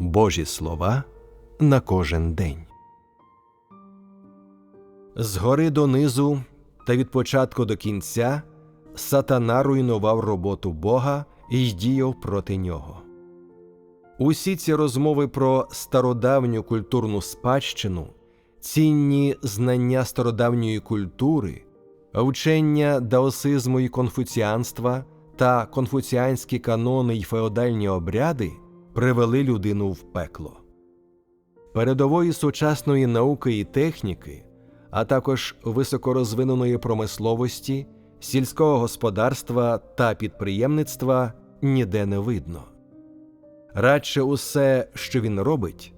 Божі слова на кожен день. Згори донизу та від початку до кінця сатана руйнував роботу Бога і діяв проти нього. Усі ці розмови про стародавню культурну спадщину, цінні знання стародавньої культури, вчення даосизму і конфуціанства та конфуціанські канони й феодальні обряди привели людину в пекло. Передової сучасної науки і техніки, а також високорозвиненої промисловості, сільського господарства та підприємництва ніде не видно. Радше усе, що він робить,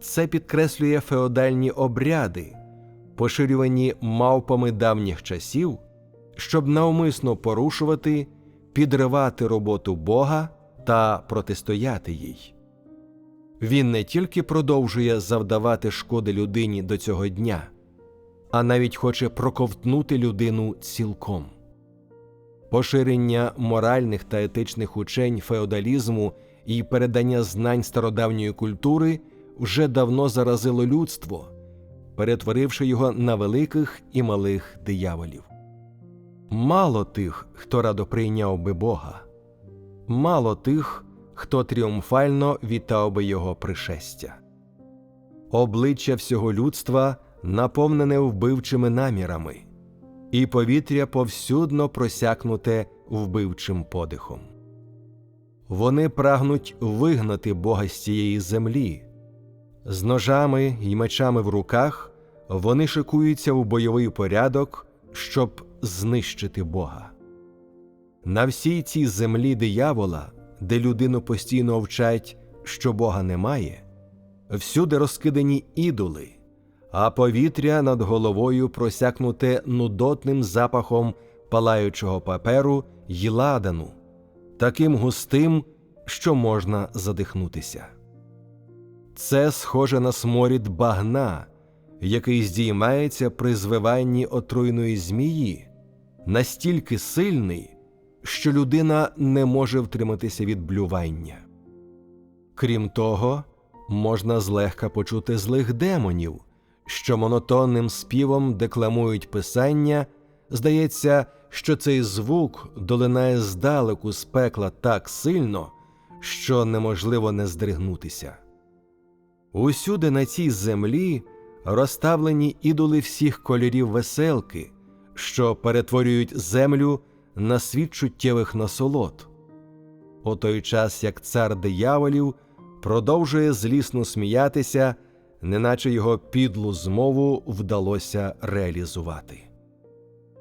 це підкреслює феодальні обряди, поширювані мавпами давніх часів, щоб навмисно порушувати, підривати роботу Бога та протистояти їй. Він не тільки продовжує завдавати шкоди людині до цього дня, а навіть хоче проковтнути людину цілком. Поширення моральних та етичних учень феодалізму і передання знань стародавньої культури вже давно заразило людство, перетворивши його на великих і малих дияволів. Мало тих, хто радо прийняв би Бога, мало тих, хто тріумфально вітав би його пришестя. Обличчя всього людства наповнене вбивчими намірами, і повітря повсюдно просякнуте вбивчим подихом. Вони прагнуть вигнати Бога з цієї землі. З ножами й мечами в руках вони шикуються у бойовий порядок, щоб знищити Бога. На всій цій землі диявола, де людину постійно вчать, що Бога немає, всюди розкидані ідоли, а повітря над головою просякнуте нудотним запахом палаючого паперу й ладану, таким густим, що можна задихнутися. Це схоже на сморід багна, який здіймається при звиванні отруйної змії, настільки сильний, що людина не може втриматися від блювання. Крім того, можна злегка почути злих демонів, що монотонним співом декламують писання. Здається, що цей звук долинає здалеку з пекла так сильно, що неможливо не здригнутися. Усюди на цій землі розставлені ідоли всіх кольорів веселки, що перетворюють землю на світ чуттєвих насолод. У той час як цар дияволів продовжує злісно сміятися, неначе його підлу змову вдалося реалізувати.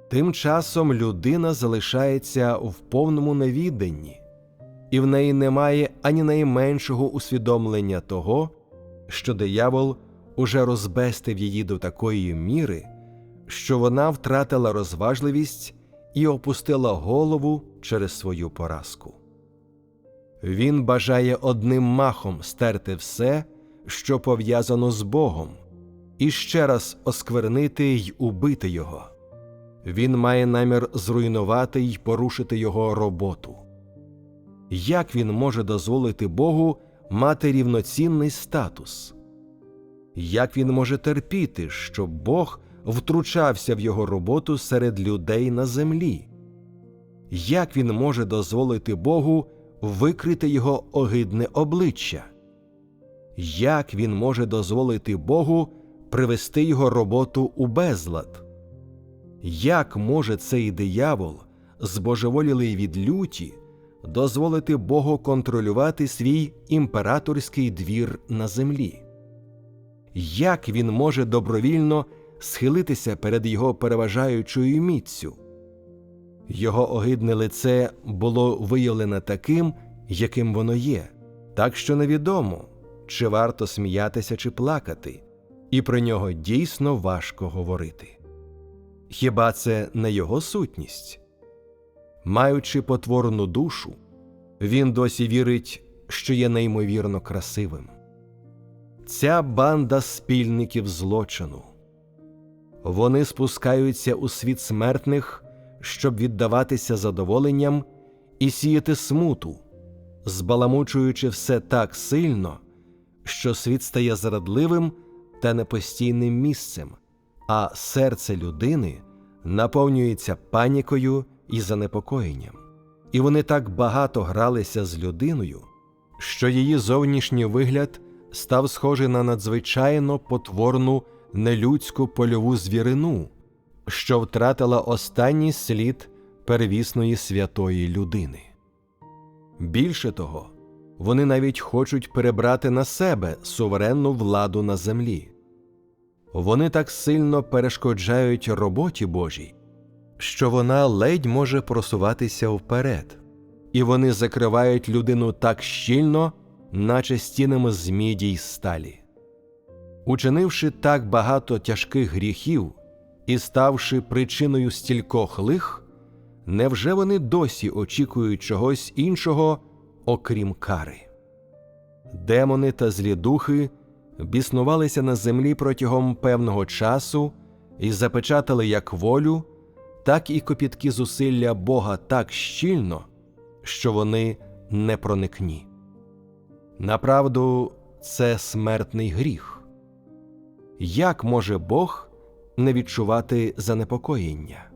Тим часом людина залишається в повному невідданні, і в неї немає ані найменшого усвідомлення того, що диявол уже розбестив її до такої міри, що вона втратила розважливість і опустила голову через свою поразку. Він бажає одним махом стерти все, що пов'язано з Богом, і ще раз осквернити й убити його. Він має намір зруйнувати й порушити його роботу. Як він може дозволити Богу мати рівноцінний статус? Як він може терпіти, щоб Бог втручався в його роботу серед людей на землі? Як він може дозволити Богу викрити його огидне обличчя? Як він може дозволити Богу привести його роботу у безлад? Як може цей диявол, збожеволілий від люті, дозволити Богу контролювати свій імператорський двір на землі? Як він може добровільно схилитися перед його переважаючою міцю? Його огидне лице було виявлене таким, яким воно є, так що невідомо, чи варто сміятися чи плакати, і про нього дійсно важко говорити. Хіба це не його сутність? Маючи потворну душу, він досі вірить, що є неймовірно красивим. Ця банда спільників злочину. Вони спускаються у світ смертних, щоб віддаватися задоволенням і сіяти смуту, збаламучуючи все так сильно, що світ стає зрадливим та непостійним місцем, а серце людини наповнюється панікою і занепокоєнням. І вони так багато гралися з людиною, що її зовнішній вигляд став схожий на надзвичайно потворну нелюдську польову звірину, що втратила останній слід первісної святої людини. Більше того, вони навіть хочуть перебрати на себе суверенну владу на землі. Вони так сильно перешкоджають роботі Божій, що вона ледь може просуватися вперед, і вони закривають людину так щільно, наче стінами з міді й сталі. Учинивши так багато тяжких гріхів і ставши причиною стількох лих, невже вони досі очікують чогось іншого, окрім кари? Демони та злі духи біснувалися на землі протягом певного часу і запечатали як волю, так і копітки зусилля Бога так щільно, що вони непроникні. Направду, це смертний гріх. Як може Бог не відчувати занепокоєння?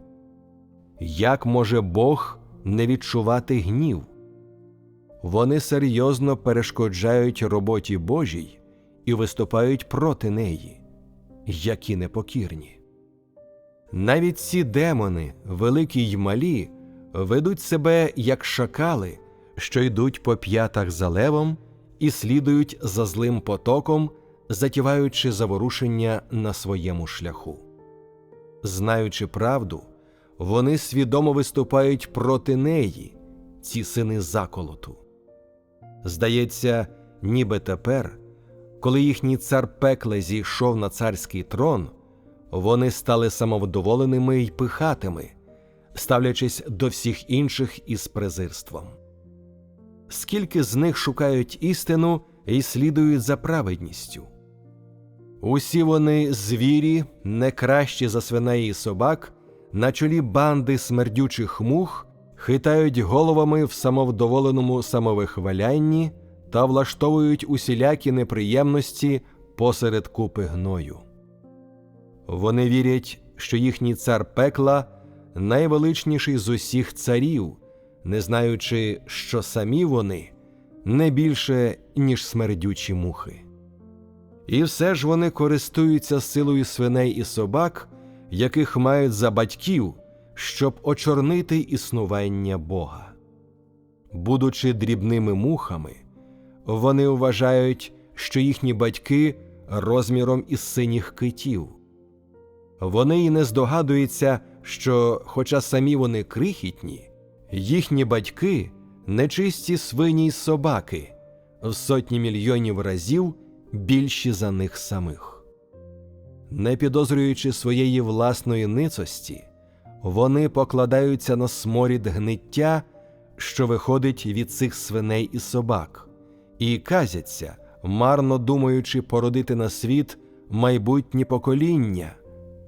Як може Бог не відчувати гнів? Вони серйозно перешкоджають роботі Божій і виступають проти неї, які непокірні. Навіть ці демони, великі й малі, ведуть себе як шакали, що йдуть по п'ятах за левом і слідують за злим потоком, затіваючи заворушення на своєму шляху. Знаючи правду, вони свідомо виступають проти неї, ці сини заколоту. Здається, ніби тепер, коли їхній цар пекле зійшов на царський трон, вони стали самовдоволеними й пихатими, ставлячись до всіх інших із презирством. Скільки з них шукають істину і слідують за праведністю? Усі вони звірі, не кращі за свиней і собак, на чолі банди смердючих мух, хитають головами в самовдоволеному самовихвалянні та влаштовують усілякі неприємності посеред купи гною. Вони вірять, що їхній цар пекла найвеличніший з усіх царів, не знаючи, що самі вони не більше, ніж смердючі мухи. І все ж вони користуються силою свиней і собак, яких мають за батьків, щоб очорнити існування Бога. Будучи дрібними мухами, вони вважають, що їхні батьки розміром із синіх китів. Вони й не здогадуються, що, хоча самі вони крихітні, їхні батьки нечисті свині й собаки в сотні мільйонів разів більші за них самих. Не підозрюючи своєї власної ницості, вони покладаються на сморід гниття, що виходить від цих свиней і собак, і казяться, марно думаючи породити на світ майбутні покоління,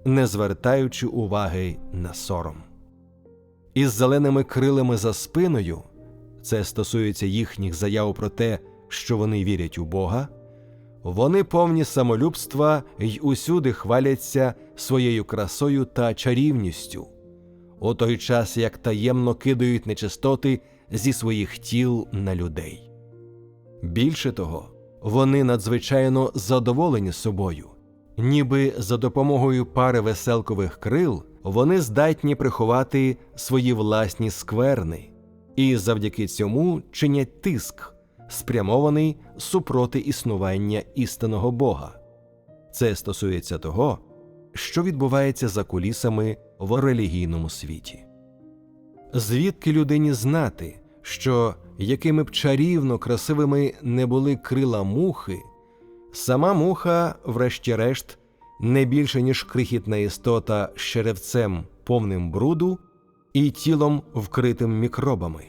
не звертаючи уваги на сором. Із зеленими крилами за спиною це стосується їхніх заяв про те, що вони вірять у Бога. Вони повні самолюбства й усюди хваляться своєю красою та чарівністю, у той час як таємно кидають нечистоти зі своїх тіл на людей. Більше того, вони надзвичайно задоволені собою, ніби за допомогою пари веселкових крил вони здатні приховати свої власні скверни, і завдяки цьому чинять тиск спрямований супроти існування істинного Бога. Це стосується того, що відбувається за кулісами в релігійному світі. Звідки людині знати, що якими б чарівно красивими не були крила мухи, сама муха, врешті-решт, не більше ніж крихітна істота з черевцем повним бруду і тілом вкритим мікробами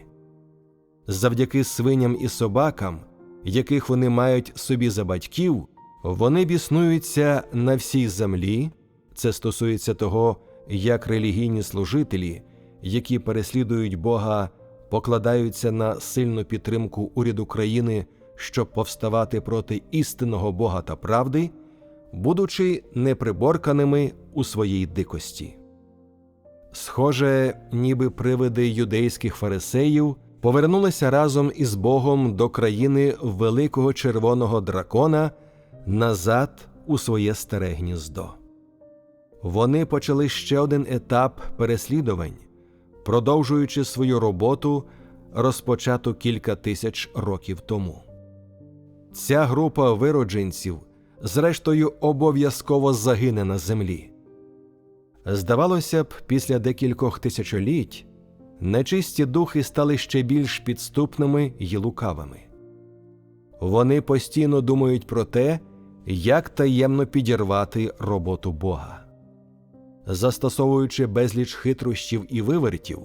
завдяки свиням і собакам, яких вони мають собі за батьків, вони біснуються на всій землі. Це стосується того, як релігійні служителі, які переслідують Бога, покладаються на сильну підтримку уряду країни, щоб повставати проти істинного Бога та правди, будучи неприборканими у своїй дикості. Схоже, ніби привиди юдейських фарисеїв повернулися разом із Богом до країни великого червоного дракона назад у своє старе гніздо. Вони почали ще один етап переслідувань, продовжуючи свою роботу, розпочату кілька тисяч років тому. Ця група виродженців, зрештою, обов'язково загине на землі. Здавалося б, після декількох тисячоліть нечисті духи стали ще більш підступними й лукавими. Вони постійно думають про те, як таємно підірвати роботу Бога. Застосовуючи безліч хитрощів і вивертів,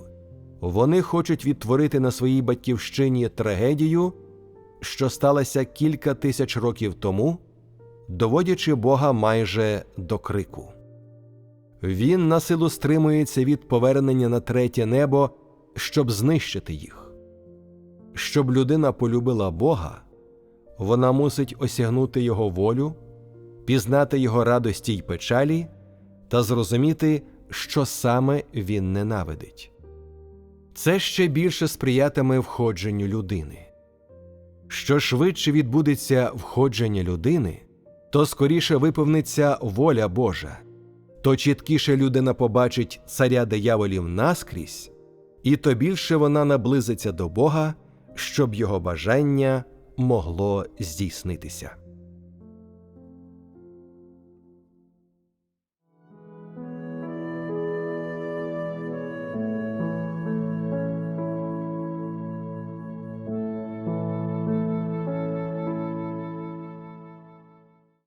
вони хочуть відтворити на своїй батьківщині трагедію, що сталася кілька тисяч років тому, доводячи Бога майже до крику. Він на силу стримується від повернення на третє небо, щоб знищити їх. Щоб людина полюбила Бога, вона мусить осягнути Його волю, пізнати Його радості й печалі та зрозуміти, що саме він ненавидить. Це ще більше сприятиме входженню людини. Що швидше відбудеться входження людини, то скоріше виповниться воля Божа, то чіткіше людина побачить царя дияволів наскрізь, і то більше вона наблизиться до Бога, щоб його бажання могло здійснитися.